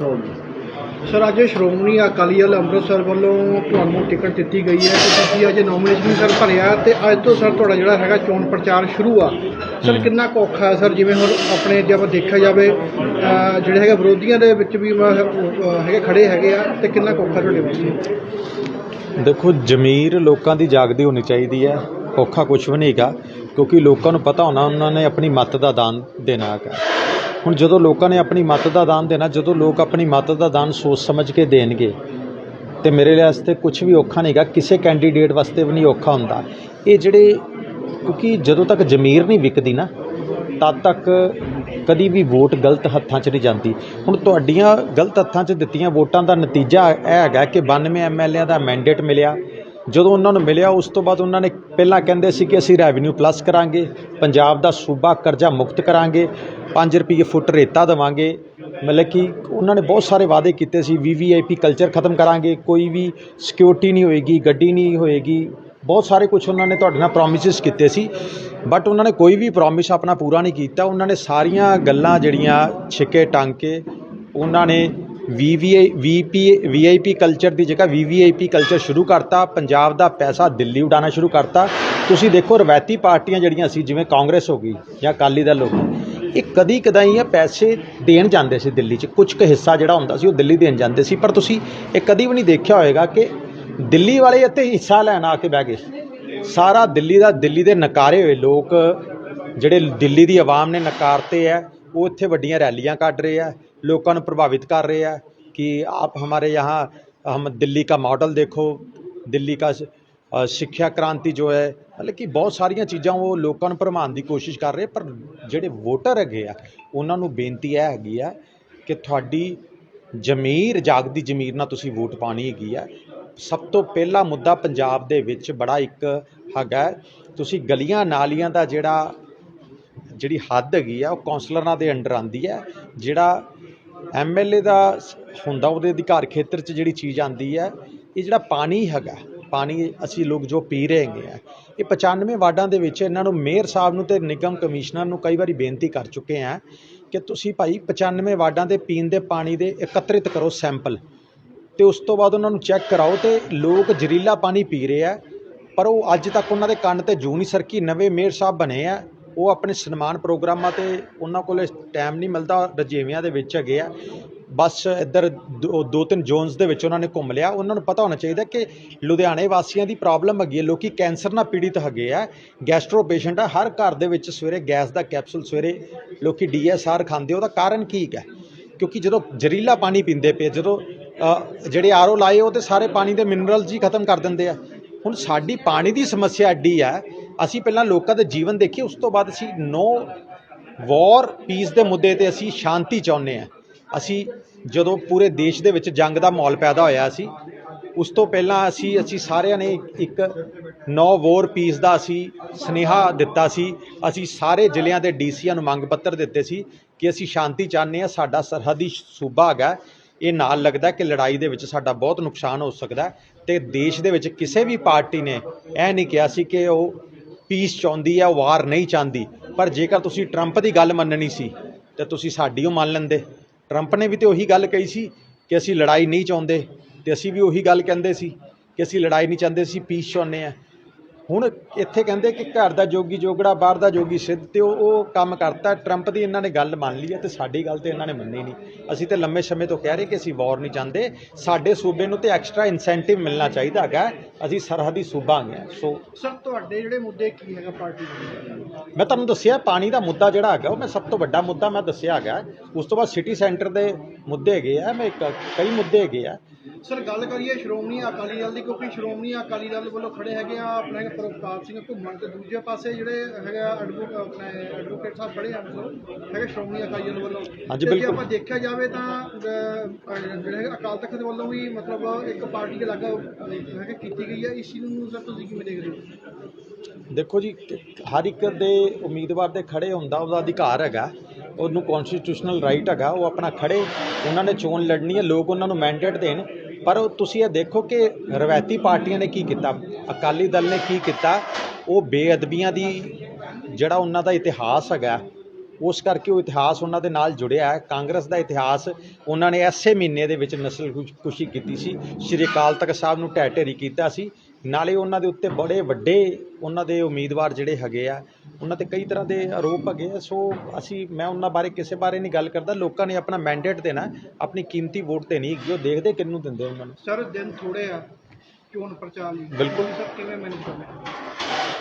Sir ਅੱਜ ਸ਼੍ਰੋਮਣੀ ਅਕਾਲੀ ਦਲ ਅੰਮ੍ਰਿਤਸਰ ਵੱਲੋਂ ਤੁਹਾਨੂੰ ਟਿਕਟ ਦਿੱਤੀ ਗਈ ਹੈ। ਤੇ ਤੁਸੀਂ ਅੱਜ ਨੋਮੀਨੇਸ਼ਨ ਸਰ ਭਰਿਆ ਤੇ ਅੱਜ ਤੋਂ ਸਰ ਤੁਹਾਡਾ ਜਿਹੜਾ ਹੈਗਾ ਚੋਣ ਪ੍ਰਚਾਰ ਸ਼ੁਰੂ ਆ। ਸਰ ਕਿੰਨਾ ਔਖਾ ਹੈ ਸਰ? ਜਿਵੇਂ ਹੁਣ ਆਪਣੇ ਜੇ ਆਪਾਂ ਦੇਖਿਆ ਜਾਵੇ ਜਿਹੜੇ ਹੈਗੇ ਵਿਰੋਧੀਆਂ ਦੇ ਵਿੱਚ ਵੀ ਹੈਗੇ ਖੜੇ ਹੈਗੇ ਆ ਤੇ ਕਿੰਨਾ ਔਖਾ ਤੁਹਾਡੇ ਵਾਸਤੇ ਦੇਖੋ ਜ਼ਮੀਰ ਲੋਕਾਂ ਦੀ ਜਾਗਦੀ ਹੋਣੀ ਚਾਹੀਦੀ ਹੈ। ਔਖਾ ਕੁਝ ਵੀ ਨਹੀਂਗਾ ਕਿਉਂਕਿ ਲੋਕਾਂ ਨੂੰ ਪਤਾ ਹੋਣਾ ਉਹਨਾਂ ਨੇ ਆਪਣੀ ਮੱਤ ਦਾ ਦਾਨ ਦੇਣਾ ਹੈਗਾ। ਹੁਣ ਜਦੋਂ ਲੋਕਾਂ ਨੇ ਆਪਣੀ ਮੱਤ ਦਾ ਦਾਨ ਦੇਣਾ, ਜਦੋਂ ਲੋਕ ਆਪਣੀ ਮੱਤ ਦਾ ਦਾਨ ਸੋਚ ਸਮਝ ਕੇ ਦੇਣਗੇ, ਤੇ ਮੇਰੇ ਲਈ ਵਾਸਤੇ ਕੁਝ ਵੀ ਔਖਾ ਨਹੀਂਗਾ ਕਿਸੇ ਕੈਂਡੀਡੇਟ ਵਾਸਤੇ ਵੀ ਨਹੀਂ ਔਖਾ ਹੁੰਦਾ। ਇਹ ਜਿਹੜੇ, ਕਿਉਂਕਿ ਜਦੋਂ ਤੱਕ ਜ਼ਮੀਰ ਨਹੀਂ ਵਿਕਦੀ ਨਾ, ਤਦ ਤੱਕ ਕਦੀ ਵੀ ਵੋਟ ਗਲਤ ਹੱਥਾਂ 'ਚ ਨਹੀਂ ਜਾਂਦੀ। ਹੁਣ ਤੁਹਾਡੀਆਂ ਗਲਤ ਹੱਥਾਂ 'ਚ ਦਿੱਤੀਆਂ ਵੋਟਾਂ ਦਾ ਨਤੀਜਾ ਇਹ ਹੈਗਾ ਕਿ 92 ਐਮਐਲਏਆਂ ਦਾ ਮੈਂਡੇਟ ਮਿਲਿਆ ਜਦੋਂ ਉਹਨਾਂ ਨੂੰ ਮਿਲਿਆ, ਉਸ ਤੋਂ ਬਾਅਦ ਉਹਨਾਂ ਨੇ ਪਹਿਲਾਂ ਕਹਿੰਦੇ ਸੀ ਕਿ ਅਸੀਂ ਰੈਵਨਿਊ ਪਲੱਸ ਕਰਾਂਗੇ, ਪੰਜਾਬ ਦਾ ਸੂਬਾ ਕਰਜ਼ਾ ਮੁਕਤ ਕਰਾਂਗੇ 5 ਰੁਪਏ ਫੁੱਟ ਰੇਤਾ ਦੇਵਾਂਗੇ। ਮਤਲਬ ਕਿ ਉਹਨਾਂ ਨੇ ਬਹੁਤ ਸਾਰੇ ਵਾਅਦੇ ਕੀਤੇ ਸੀ ਵੀਵੀਆਈਪੀ ਕਲਚਰ ਖਤਮ ਕਰਾਂਗੇ, ਕੋਈ ਵੀ ਸਿਕਿਉਰਿਟੀ ਨਹੀਂ ਹੋਏਗੀ, ਗੱਡੀ ਨਹੀਂ ਹੋਏਗੀ। ਬਹੁਤ ਸਾਰੇ ਕੁਝ ਉਹਨਾਂ ਨੇ ਤੁਹਾਡੇ ਨਾਲ ਪ੍ਰੋਮਿਸਸ ਕੀਤੇ ਸੀ ਬਟ ਉਹਨਾਂ ਨੇ ਕੋਈ ਵੀ ਪ੍ਰੋਮਿਸ ਆਪਣਾ ਪੂਰਾ ਨਹੀਂ ਕੀਤਾ। ਉਹਨਾਂ ਨੇ ਸਾਰੀਆਂ ਗੱਲਾਂ ਜਿਹੜੀਆਂ ਛਿੱਕੇ ਟੰਗ ਕੇ ਉਹਨਾਂ ਨੇ ਵੀਵੀਆਈ ਵੀਪੀ ਵੀਆਈਪੀ ਕਲਚਰ ਦੀ ਜਗ੍ਹਾ ਵੀਵੀਆਈਪੀ ਕਲਚਰ ਸ਼ੁਰੂ ਕਰਤਾ, ਪੰਜਾਬ ਦਾ ਪੈਸਾ ਦਿੱਲੀ ਉਡਾਣਾ ਸ਼ੁਰੂ ਕਰਤਾ। ਤੁਸੀਂ ਦੇਖੋ, ਰਵਾਇਤੀ ਪਾਰਟੀਆਂ ਜਿਹੜੀਆਂ ਸੀ, ਜਿਵੇਂ ਕਾਂਗਰਸ ਹੋ ਗਈ ਜਾਂ ਅਕਾਲੀ ਦਲ ਹੋ ਗਈ, ਇਹ ਕਦੀ ਕਦਾਈ ਇਹ ਪੈਸੇ ਦੇਣ ਜਾਂਦੇ ਸੀ ਦਿੱਲੀ 'ਚ। ਕੁਝ ਕੁ ਹਿੱਸਾ ਜਿਹੜਾ ਹੁੰਦਾ ਸੀ, ਉਹ ਦਿੱਲੀ ਦੇਣ ਜਾਂਦੇ ਸੀ। ਪਰ ਤੁਸੀਂ ਇਹ ਕਦੀ ਵੀ ਨਹੀਂ ਦੇਖਿਆ ਹੋਵੇਗਾ ਕਿ ਦਿੱਲੀ ਵਾਲੇ ਇੱਥੇ ਹਿੱਸਾ ਲੈਣ ਆ ਕੇ ਬਹਿ ਗਏ ਸਾਰਾ ਦਿੱਲੀ ਦਾ, ਦਿੱਲੀ ਦੇ ਨਕਾਰੇ ਹੋਏ ਲੋਕ, ਜਿਹੜੇ ਦਿੱਲੀ ਦੀ ਆਵਾਮ ਨੇ ਨਕਾਰਤੇ ਹੈ ਉਹ ਇੱਥੇ ਵੱਡੀਆਂ ਰੈਲੀਆਂ ਕੱਢ ਰਹੇ ਆ ਲੋਕਾਂ ਨੂੰ ਪ੍ਰਭਾਵਿਤ ਕਰ ਰਹੇ ਆ ਕਿ ਆਪ ਹਮਾਰੇ यहाँ हम दिल्ली का मॉडल देखो दिल्ली का ਅ, ਸਿੱਖਿਆ ਕ੍ਰਾਂਤੀ ਜੋ ਹੈ ਮਤਲਬ ਕਿ ਬਹੁਤ ਸਾਰੀਆਂ ਚੀਜ਼ਾਂ ਉਹ ਲੋਕਾਂ ਨੂੰ ਭਰਮਾਉਣ ਦੀ ਕੋਸ਼ਿਸ਼ ਕਰ ਰਹੇ ਪਰ ਜਿਹੜੇ ਵੋਟਰ ਹੈਗੇ ਆ ਉਹਨਾਂ ਨੂੰ ਬੇਨਤੀ ਇਹ ਹੈਗੀ ਆ ਕਿ ਤੁਹਾਡੀ ਜ਼ਮੀਰ ਜਾਗਦੀ ਜ਼ਮੀਰ ਨਾਲ ਤੁਸੀਂ ਵੋਟ ਪਾਣੀ ਹੈਗੀ ਆ ਸਭ ਤੋਂ ਪਹਿਲਾ ਮੁੱਦਾ ਪੰਜਾਬ ਦੇ ਵਿੱਚ ਬੜਾ ਇੱਕ ਹੈਗਾ ਹੈ, ਤੁਸੀਂ ਗਲੀਆਂ ਨਾਲੀਆਂ ਦਾ ਜਿਹੜਾ ਜਿਹੜੀ ਹੱਦ ਹੈਗੀ ਆ, ਉਹ ਕੌਂਸਲਰਾਂ ਦੇ ਅੰਡਰ ਆਂਦੀ ਹੈ ਜਿਹੜਾ ਐਮਐਲਏ ਦਾ ਹੁੰਦਾ, ਉਹਦੇ ਅਧਿਕਾਰ ਖੇਤਰ 'ਚ ਜਿਹੜੀ ਚੀਜ਼ ਆਂਦੀ ਹੈ ਇਹ ਜਿਹੜਾ ਪਾਣੀ ਹੈਗਾ, ਪਾਣੀ ਅਸੀਂ ਲੋਕ ਜੋ ਪੀ ਰਹੇ ਹੈਗੇ ਆ, ਇਹ 95 ਵਾਰਡਾਂ ਦੇ ਵਿੱਚ ਇਹਨਾਂ ਨੂੰ ਮੇਅਰ ਸਾਹਿਬ ਨੂੰ ਤੇ ਨਿਗਮ ਕਮਿਸ਼ਨਰ ਨੂੰ ਕਈ ਵਾਰੀ ਬੇਨਤੀ ਕਰ ਚੁੱਕੇ ਆ ਕਿ ਤੁਸੀਂ ਭਾਈ 95 ਵਾਰਡਾਂ ਦੇ ਪੀਣ ਦੇ ਪਾਣੀ ਦੇ ਇਕੱਤਰਿਤ ਕਰੋ ਸੈਂਪਲ, ਤੇ ਉਸ ਤੋਂ ਬਾਅਦ ਉਹਨਾਂ ਨੂੰ ਚੈੱਕ ਕਰਾਓ ਤੇ ਲੋਕ ਜ਼ਹਿਰੀਲਾ ਪਾਣੀ ਪੀ ਰਹੇ ਆ, ਪਰ ਉਹ ਅੱਜ ਤੱਕ ਉਹਨਾਂ ਦੇ ਕੰਨ ਤੇ ਜੂ ਨਹੀਂ ਸਰਕੀ, ਨਵੇਂ ਮੇਅਰ ਸਾਹਿਬ ਬਣੇ ਆ ਉਹ ਆਪਣੇ ਸਨਮਾਨ ਪ੍ਰੋਗਰਾਮਾਂ ਤੇ ਉਹਨਾਂ ਕੋਲੇ ਟਾਈਮ ਨਹੀਂ ਮਿਲਦਾ ਰਜੇਵਿਆਂ ਦੇ ਵਿੱਚ ਹੈਗੇ ਆ। ਬਸ ਇੱਧਰ ਦੋ ਦੋ ਤਿੰਨ ਜ਼ੋਨਸ ਦੇ ਵਿੱਚ ਉਹਨਾਂ ਨੇ ਘੁੰਮ ਲਿਆ। ਉਹਨਾਂ ਨੂੰ ਪਤਾ ਹੋਣਾ ਚਾਹੀਦਾ ਕਿ ਲੁਧਿਆਣੇ ਵਾਸੀਆਂ ਦੀ ਪ੍ਰੋਬਲਮ ਹੈਗੀ ਹੈ। ਲੋਕੀ ਕੈਂਸਰ ਨਾਲ ਪੀੜਿਤ ਹੈਗੇ ਆ। ਗੈਸਟਰੋ ਪੇਸ਼ੈਂਟ ਆ। ਹਰ ਘਰ ਦੇ ਵਿੱਚ ਸਵੇਰੇ ਗੈਸ ਦਾ ਕੈਪਸੂਲ ਸਵੇਰੇ ਲੋਕੀ ਡੀਐਸਆਰ ਖਾਂਦੇ ਉਹਦਾ ਕਾਰਨ ਕੀ ਹੈ ਕਿਉਂਕਿ ਜਦੋਂ ਜ਼ਹਿਰੀਲਾ ਪਾਣੀ ਪੀਂਦੇ ਪਏ ਜਦੋਂ ਅ, ਜਿਹੜੇ ਆਰਓ ਲਾਏ ਉਹ ਤੇ ਸਾਰੇ ਪਾਣੀ ਦੇ ਮਿਨਰਲਸ ਹੀ ਖਤਮ ਕਰ ਦਿੰਦੇ ਆ। ਹੁਣ ਸਾਡੀ ਪਾਣੀ ਦੀ ਸਮੱਸਿਆ ਐਡੀ ਆ, ਅਸੀਂ ਪਹਿਲਾਂ ਲੋਕਾਂ ਦੇ ਜੀਵਨ ਦੇਖੀਏ, ਉਸ ਤੋਂ ਬਾਅਦ ਅਸੀਂ ਨੋ ਵਾਰ ਪੀਸ ਦੇ ਮੁੱਦੇ ਤੇ ਅਸੀਂ ਸ਼ਾਂਤੀ ਚਾਹੁੰਦੇ ਆ ਅਸੀਂ ਜਦੋਂ ਪੂਰੇ ਦੇਸ਼ ਦੇ ਵਿੱਚ ਜੰਗ ਦਾ ਮਾਹੌਲ ਪੈਦਾ ਹੋਇਆ ਸੀ, ਉਸ ਤੋਂ ਪਹਿਲਾਂ ਅਸੀਂ ਅਸੀਂ ਸਾਰਿਆਂ ਨੇ ਇੱਕ ਨੋ ਵਾਰ ਪੀਸ ਦਾ ਅਸੀਂ ਸਨੇਹਾ ਦਿੱਤਾ ਸੀ। ਅਸੀਂ ਸਾਰੇ ਜ਼ਿਲ੍ਹਿਆਂ ਦੇ ਡੀਸੀਆਂ ਨੂੰ ਮੰਗ ਪੱਤਰ ਦਿੱਤੇ ਸੀ ਕਿ ਅਸੀਂ ਸ਼ਾਂਤੀ ਚਾਹੁੰਦੇ ਆ ਸਾਡਾ ਸਰਹੱਦੀ ਸੂਬਾ ਹੈਗਾ ਇਹ ਨਾਲ ਲੱਗਦਾ ਕਿ ਲੜਾਈ ਦੇ ਵਿੱਚ ਸਾਡਾ ਬਹੁਤ ਨੁਕਸਾਨ ਹੋ ਸਕਦਾ ਹੈ ਤੇ ਦੇਸ਼ ਦੇ ਵਿੱਚ ਕਿਸੇ ਵੀ ਪਾਰਟੀ ਨੇ ਇਹ ਨਹੀਂ ਕਿਹਾ ਸੀ ਕਿ ਉਹ ਪੀਸ ਚਾਹੁੰਦੀ ਹੈ ਵਾਰ ਨਹੀਂ ਚਾਹੁੰਦੀ। ਪਰ ਜੇਕਰ ਤੁਸੀਂ ਟਰੰਪ ਦੀ ਗੱਲ ਮੰਨਣੀ ਸੀ, ਤੇ ਤੁਸੀਂ ਸਾਡੀ ਉਹ ਮੰਨ ਲੈਂਦੇ। ਟਰੰਪ ਨੇ ਵੀ ਤੇ ਉਹੀ ਗੱਲ ਕਹੀ ਸੀ ਕਿ ਅਸੀਂ ਲੜਾਈ ਨਹੀਂ ਚਾਹੁੰਦੇ, ਤੇ ਅਸੀਂ ਵੀ ਉਹੀ ਗੱਲ ਕਹਿੰਦੇ ਸੀ ਕਿ ਅਸੀਂ ਲੜਾਈ ਨਹੀਂ ਚਾਹੁੰਦੇ ਸੀ ਪੀਸ ਚਾਹੁੰਦੇ ਆ ਹੁਣ ਇੱਥੇ ਕਹਿੰਦੇ ਕਿ ਘਰ ਦਾ ਜੋਗੀ ਜੋਗੜਾ ਬਾਹਰ ਦਾ ਜੋਗੀ ਸਿੱਧ ਤੇ ਉਹ ਉਹ ਕੰਮ ਕਰਤਾ। ਟਰੰਪ ਦੀ ਇਹਨਾਂ ਨੇ ਗੱਲ ਮੰਨ ਲਈ ਹੈ ਤੇ ਸਾਡੀ ਗੱਲ ਤੇ ਇਹਨਾਂ ਨੇ ਮੰਨੀ ਨਹੀਂ। ਅਸੀਂ ਤੇ ਲੰਮੇ ਸਮੇਂ ਤੋਂ ਕਹਿ ਰਹੇ ਕਿ ਅਸੀਂ ਵਾਰ ਨਹੀਂ ਚਾਹੁੰਦੇ ਸਾਡੇ ਸੂਬੇ ਨੂੰ ਤੇ ਐਕਸਟਰਾ ਇਨਸੈਂਟਿਵ ਮਿਲਣਾ ਚਾਹੀਦਾ ਹੈਗਾ। ਅਸੀਂ ਸਰਹੱਦੀ ਸੂਬਾ ਹਾਂ। ਸੋ ਸਰ ਤੁਹਾਡੇ ਜਿਹੜੇ ਮੁੱਦੇ ਕੀ ਹੈਗਾ ਪਾਰਟੀ ਦੇ ਮੈਂ ਤੁਹਾਨੂੰ ਦੱਸਿਆ ਪਾਣੀ ਦਾ ਮੁੱਦਾ ਜਿਹੜਾ ਹੈਗਾ ਉਹ ਮੈਂ ਸਭ ਤੋਂ ਵੱਡਾ ਮੁੱਦਾ ਮੈਂ ਦੱਸਿਆ ਹੈਗਾ। ਉਸ ਤੋਂ ਬਾਅਦ ਸਿਟੀ ਸੈਂਟਰ ਦੇ ਮੁੱਦੇ ਹੈਗੇ ਆ। ਮੈਂ ਕਈ ਮੁੱਦੇ ਹੈਗੇ ਆ। ਸਰ ਗੱਲ ਕਰੀਏ ਸ਼੍ਰੋਮਣੀ ਅਕਾਲੀ ਦਲ ਦੀ ਕਿਉਂਕਿ ਸ਼੍ਰੋਮਣੀ ਅਕਾਲੀ ਦਲ ਵੱਲੋਂ ਖੜੇ ਹੈਗੇ ਆ ਆਪਣੇ ਪ੍ਰਭਤਾਪ ਸਿੰਘ ਘੁੰਮਣ ਤੇ ਦੂਜੇ ਪਾਸੇ ਜਿਹੜੇ ਹੈਗਾ ਐਡਵੋਕੇਟ ਆਪਣੇ ਐਡਵੋਕੇਟ ਸਾਹਿਬ ਖੜੇ ਆ ਮਤਲਬ ਹੈਗੇ ਸ਼੍ਰੋਮਣੀ ਅਕਾਲੀ ਦਲ ਵੱਲੋਂ। ਜੇ। ਆਪਾਂ ਦੇਖਿਆ ਜਾਵੇ ਤਾਂ ਜਿਹੜੇ ਅਕਾਲ ਤਖਤ ਵੱਲੋਂ ਵੀ ਮਤਲਬ ਇੱਕ ਪਾਰਟੀ ਦੇ ਲਾਗਾ ਹੈਗੇ ਕੀਤੀ ਗਈ ਹੈ ਇਸ ਨੂੰ ਸਰ ਤੁਸੀਂ ਕਿਵੇਂ ਦੇਖਦੇ ਹੋ? ਦੇਖੋ ਜੀ ਹਰ ਇੱਕ ਦੇ ਉਮੀਦਵਾਰ ਦੇ ਖੜੇ ਹੁੰਦਾ ਉਹਦਾ ਅਧਿਕਾਰ ਹੈਗਾ। ਉਹਨੂੰ ਕਨਸਟੀਟਿਊਸ਼ਨਲ ਰਾਈਟ ਹੈਗਾ ਉਹ ਆਪਣਾ ਖੜੇ ਉਹਨਾਂ ਨੇ ਚੋਣ ਲੜਨੀ ਹੈ ਲੋਕ ਉਹਨਾਂ ਨੂੰ ਮੈਂਡੇਟ ਦੇਣ। ਪਰ ਤੁਸੀਂ ਇਹ ਦੇਖੋ ਕਿ ਰਵਾਇਤੀ ਪਾਰਟੀਆਂ ਨੇ ਕੀ ਕੀਤਾ? ਅਕਾਲੀ ਦਲ ਨੇ ਕੀ ਕੀਤਾ? ਉਹ ਬੇਅਦਬੀਆਂ ਦੀ ਜਿਹੜਾ ਉਹਨਾਂ ਦਾ ਇਤਿਹਾਸ ਹੈਗਾ, ਉਸ ਕਰਕੇ ਉਹ ਇਤਿਹਾਸ ਉਹਨਾਂ ਦੇ ਨਾਲ ਜੁੜਿਆ ਹੈ। ਕਾਂਗਰਸ ਦਾ ਇਤਿਹਾਸ ਉਹਨਾਂ ਨੇ ਐਸੇ ਮਹੀਨੇ ਦੇ ਵਿੱਚ ਨਸਲ ਕੁਸ਼- ਕੀਤੀ ਸੀ। ਸ਼੍ਰੀ ਅਕਾਲ ਤਖਤ ਸਾਹਿਬ ਨੂੰ ਢਹਿ ਢੇਰੀ ਕੀਤਾ ਸੀ। ਨਾਲੇ ਉਹਨਾਂ ਦੇ ਉੱਤੇ ਬੜੇ ਵੱਡੇ ਉਹਨਾਂ ਦੇ ਉਮੀਦਵਾਰ ਜਿਹੜੇ ਹੈਗੇ ਆ ਉਹਨਾਂ ਤੇ ਕਈ ਤਰ੍ਹਾਂ ਦੇ ਆਰੋਪ ਹੈਗੇ ਆ। ਸੋ ਅਸੀਂ ਮੈਂ ਉਹਨਾਂ ਬਾਰੇ ਕਿਸੇ ਬਾਰੇ ਨਹੀਂ ਗੱਲ ਕਰਦਾ। ਲੋਕਾਂ ਨੇ ਆਪਣਾ ਮੈਂਡੇਟ ਦੇਣਾ ਆਪਣੀ ਕੀਮਤੀ ਵੋਟ ਤੇ ਨਹੀਂ ਕਿ ਉਹ ਦੇਖਦੇ ਕਿਹਨੂੰ ਦਿੰਦੇ ਉਹਨਾਂ ਨੂੰ। ਸਰ ਦਿਨ ਥੋੜੇ ਆ ਚੋਣ ਪ੍ਰਚਾਰ ਲਈ। ਬਿਲਕੁਲ। ਸਰ ਕਿਵੇਂ ਮੈਨੇਜ ਕਰਨਾ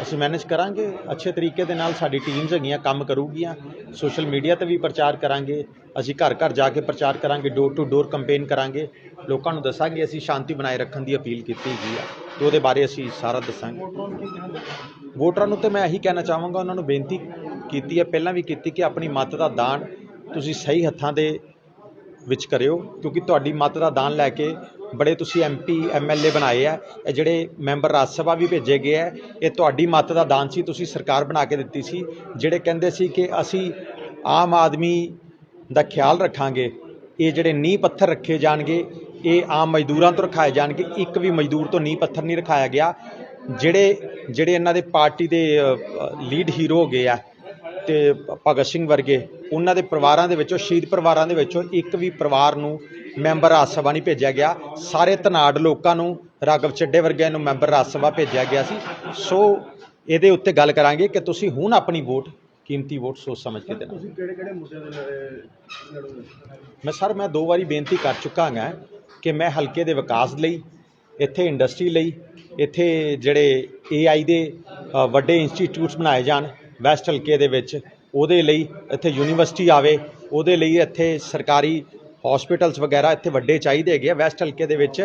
ਅਸੀਂ ਮੈਨੇਜ ਕਰਾਂਗੇ। ਅੱਛੇ ਤਰੀਕੇ ਦੇ ਨਾਲ ਸਾਡੀ ਟੀਮਸ ਹੈਗੀਆਂ, ਕੰਮ ਕਰੂਗੀਆਂ। ਸੋਸ਼ਲ ਮੀਡੀਆ ਤੇ ਵੀ ਪ੍ਰਚਾਰ ਕਰਾਂਗੇ। ਅਸੀਂ ਘਰ ਘਰ ਜਾ ਕੇ ਪ੍ਰਚਾਰ ਕਰਾਂਗੇ ਡੋਰ ਟੂ ਡੋਰ ਕੰਪੇਨ ਕਰਾਂਗੇ। ਲੋਕਾਂ ਨੂੰ ਦੱਸਾਂਗੇ ਅਸੀਂ ਸ਼ਾਂਤੀ ਬਣਾਏ ਰੱਖਣ ਦੀ ਅਪੀਲ ਕੀਤੀ ਗਈ ਆ ਤੇ ਉਹਦੇ ਬਾਰੇ ਅਸੀਂ ਸਾਰਾ ਦੱਸਾਂਗੇ। ਵੋਟਰਾਂ ਨੂੰ ਕੀ ਤੇ ਮੈਂ ਇਹੀ ਕਹਿਣਾ ਚਾਹਾਂਗਾ, ਉਹਨਾਂ ਨੂੰ ਬੇਨਤੀ ਕੀਤੀ ਹੈ, ਪਹਿਲਾਂ ਵੀ ਕੀਤੀ ਕਿ ਆਪਣੀ ਮਤ ਦਾ ਦਾਨ ਤੁਸੀਂ ਸਹੀ ਹੱਥਾਂ ਦੇ ਵਿੱਚ ਕਰਿਓ, ਕਿਉਂਕਿ ਤੁਹਾਡੀ ਮਤ ਦਾ ਦਾਨ ਲੈ ਕੇ ਬੜੇ ਤੁਸੀਂ ਐਮਪੀ ਐਮਐਲਏ ਬਣਾਏ ਆ। ਇਹ ਜਿਹੜੇ ਮੈਂਬਰ ਰਾਜ ਸਭਾ ਵੀ ਭੇਜੇ ਗਏ ਆ, ਇਹ ਤੁਹਾਡੀ ਮੱਤ ਦਾ ਦਾਨ ਸੀ, ਤੁਸੀਂ ਸਰਕਾਰ ਬਣਾ ਕੇ ਦਿੱਤੀ ਸੀ, ਜਿਹੜੇ ਕਹਿੰਦੇ ਸੀ ਕਿ ਅਸੀਂ ਆਮ ਆਦਮੀ ਦਾ ਖਿਆਲ ਰੱਖਾਂਗੇ, ਇਹ ਜਿਹੜੇ ਨੀਂਹ ਪੱਥਰ ਰੱਖੇ ਜਾਣਗੇ, ਇਹ ਆਮ ਮਜ਼ਦੂਰਾਂ ਤੋਂ ਰਖਾਏ ਜਾਣਗੇ, ਇੱਕ ਵੀ ਮਜ਼ਦੂਰ ਤੋਂ ਨੀਂਹ ਪੱਥਰ ਨਹੀਂ ਰਖਾਇਆ ਗਿਆ। ਜਿਹੜੇ ਜਿਹੜੇ ਇਹਨਾਂ ਦੇ ਪਾਰਟੀ ਦੇ ਲੀਡ ਹੀਰੋ ਹੋ ਗਏ ਆ ਤੇ ਭਗਤ ਸਿੰਘ ਵਰਗੇ, ਉਹਨਾਂ ਦੇ ਪਰਿਵਾਰਾਂ ਦੇ ਵਿੱਚੋਂ, ਸ਼ਹੀਦ ਪਰਿਵਾਰਾਂ ਦੇ ਵਿੱਚੋਂ ਇੱਕ ਵੀ ਪਰਿਵਾਰ ਨੂੰ ਮੈਂਬਰ ਰਾਜ ਸਭਾ ਨਹੀਂ ਭੇਜਿਆ ਗਿਆ। ਸਾਰੇ ਧਨਾੜ ਲੋਕਾਂ ਨੂੰ ਰਾਘਵ ਚੱਡੇ ਵਰਗਿਆਂ ਨੂੰ ਮੈਂਬਰ ਰਾਜ ਸਭਾ ਭੇਜਿਆ ਗਿਆ ਸੀ। ਸੋ ਇਹਦੇ ਉੱਤੇ ਗੱਲ ਕਰਾਂਗੇ ਕਿ ਤੁਸੀਂ ਹੁਣ ਆਪਣੀ ਵੋਟ ਕੀਮਤੀ ਵੋਟ ਸੋਚ ਸਮਝ ਕੇ ਦੇਣਾ। ਤੁਸੀਂ ਕਿਹੜੇ ਕਿਹੜੇ ਮੁੱਦਿਆਂ ਦੇ ਲੜੋਗੇ? ਮੈਂ ਸਰ ਮੈਂ ਦੋ ਵਾਰੀ ਬੇਨਤੀ ਕਰ ਚੁੱਕਾ ਹਾਂ ਕਿ ਮੈਂ ਹਲਕੇ ਦੇ ਵਿਕਾਸ ਲਈ ਇੱਥੇ ਇੰਡਸਟਰੀ ਲਈ ਇੱਥੇ ਜਿਹੜੇ AI ਦੇ ਵੱਡੇ ਇੰਸਟੀਚਿਊਟਸ ਬਣਾਏ ਜਾਣ ਵੈਸਟ ਹਲਕੇ ਦੇ ਵਿੱਚ ਉਹਦੇ ਲਈ ਇੱਥੇ ਯੂਨੀਵਰਸਿਟੀ ਆਵੇ ਉਹਦੇ ਲਈ ਇੱਥੇ ਸਰਕਾਰੀ ਹਸਪੀਟਲਸ ਵਗੈਰਾ ਇੱਥੇ ਵੱਡੇ ਚਾਹੀਦੇ ਹੈਗੇ ਆ ਵੈਸਟ ਹਲਕੇ ਦੇ ਵਿੱਚ।